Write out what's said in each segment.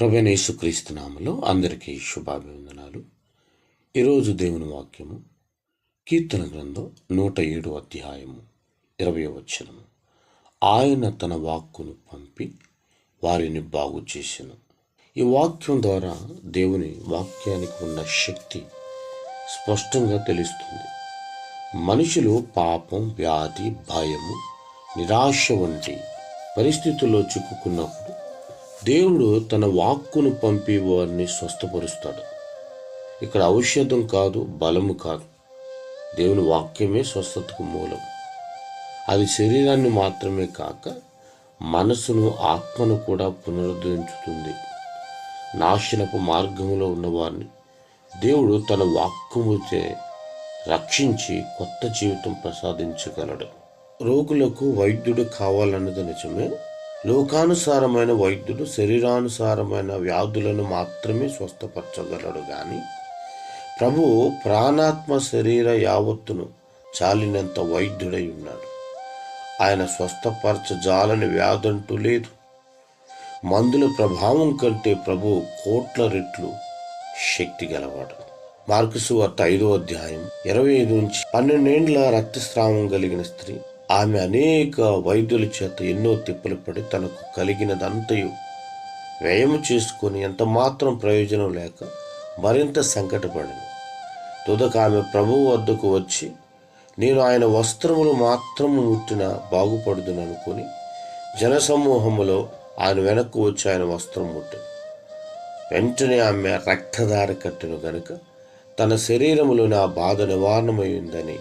ప్రభైన నామలో అందరికీ శుభాభివందనాలు. ఈరోజు దేవుని వాక్యము కీర్తన గ్రంథం నూట ఏడు అధ్యాయము ఇరవై వచనము. ఆయన తన వాక్కును పంపి వారిని బాగు చేసెను. ఈ వాక్యం ద్వారా దేవుని వాక్యానికి ఉన్న శక్తి స్పష్టంగా తెలుస్తుంది. మనుషులు పాపం వ్యాధి భయము నిరాశ వంటి పరిస్థితుల్లో చిక్కుకున్నప్పుడు దేవుడు తన వాక్కును పంపి వారిని స్వస్థపరుస్తాడు. ఇక్కడ ఔషధం కాదు బలము కాదు. దేవుని వాక్యమే స్వస్థతకు మూలం. అది శరీరాన్ని మాత్రమే కాక మనసును ఆత్మను కూడా పునరుద్ధరించుతుంది. నాశనపు మార్గంలో ఉన్నవారిని దేవుడు తన వాక్కుముచే రక్షించి కొత్త జీవితం ప్రసాదించగలడు. రోగులకు వైద్యుడు కావాలన్నది నిజమే. లోకానుసారమైన వైద్యుడు శరీరానుసారమైన వ్యాధులను మాత్రమే స్వస్థపరచగలడు కానీ ప్రభు ప్రాణాత్మ శరీర యావత్తును చాలినంత వైద్యుడై ఉన్నాడు. ఆయన స్వస్థపరచజాలని వ్యాధంటూ లేదు. మందుల ప్రభావం కంటే ప్రభు కోట్ల రెట్లు శక్తి గలవాడు. మార్కుసు వార్త ఐదో అధ్యాయం ఇరవై ఐదు నుంచి పన్నెండేండ్ల రక్తస్రావం కలిగిన స్త్రీ ఆమె అనేక వైద్యుల చేత ఎన్నో తిప్పలు పడి తనకు కలిగినదంతయు వ్యయం చేసుకొని ఎంత మాత్రం ప్రయోజనం లేక మరింత సంకటపడింది. తుదక ఆమె ప్రభువు వద్దకు వచ్చి నేను ఆయన వస్త్రములు మాత్రము ముట్టిన బాగుపడుదుననుకొని జనసమూహములో ఆయన వెనక్కు వచ్చి ఆయన వస్త్రం ముట్టింది. వెంటనే ఆమె రక్తధార కట్టును గనుక తన శరీరములోని ఆ బాధ నివారణమైందని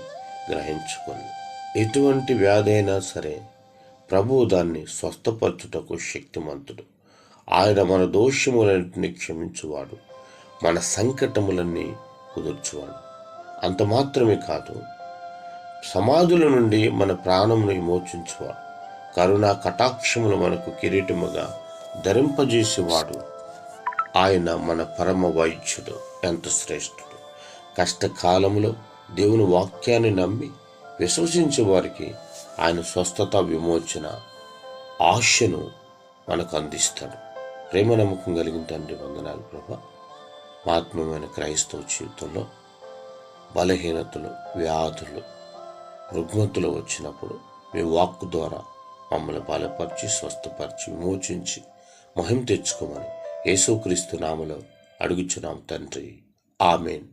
గ్రహించుకుంది. ఎటువంటి వ్యాధి అయినా సరే ప్రభువు దాన్ని స్వస్థపరచుటకు శక్తిమంతుడు. ఆయన మన దోషములన్నింటినీ క్షమించువాడు. మన సంకటములన్నీ కుదుర్చువాడు. అంత మాత్రమే కాదు సమాధుల నుండి మన ప్రాణమును విమోచించువాడు. కరుణా కటాక్షములు మనకు కిరీటముగా ధరింపజేసేవాడు. ఆయన మన పరమ వైద్యుడు ఎంత శ్రేష్ఠుడు. కష్టకాలంలో దేవుని వాక్యాన్ని నమ్మి విశ్వసించే వారికి ఆయన స్వస్థత విమోచన ఆశను మనకు అందిస్తాడు. ప్రేమ నమ్మకం కలిగిన తండ్రి వందనాలు ప్రభా. ఆత్మీయమైన క్రైస్తవ జీవితంలో బలహీనతలు వ్యాధులు రుగ్మతులు వచ్చినప్పుడు మీ వాక్కు ద్వారా మమ్మల్ని బలపరిచి స్వస్థపరిచి విమోచించి మహిమ తెచ్చుకోమని యేసుక్రీస్తు నామలో అడుగుచున్నాం తండ్రి. ఆమెన్.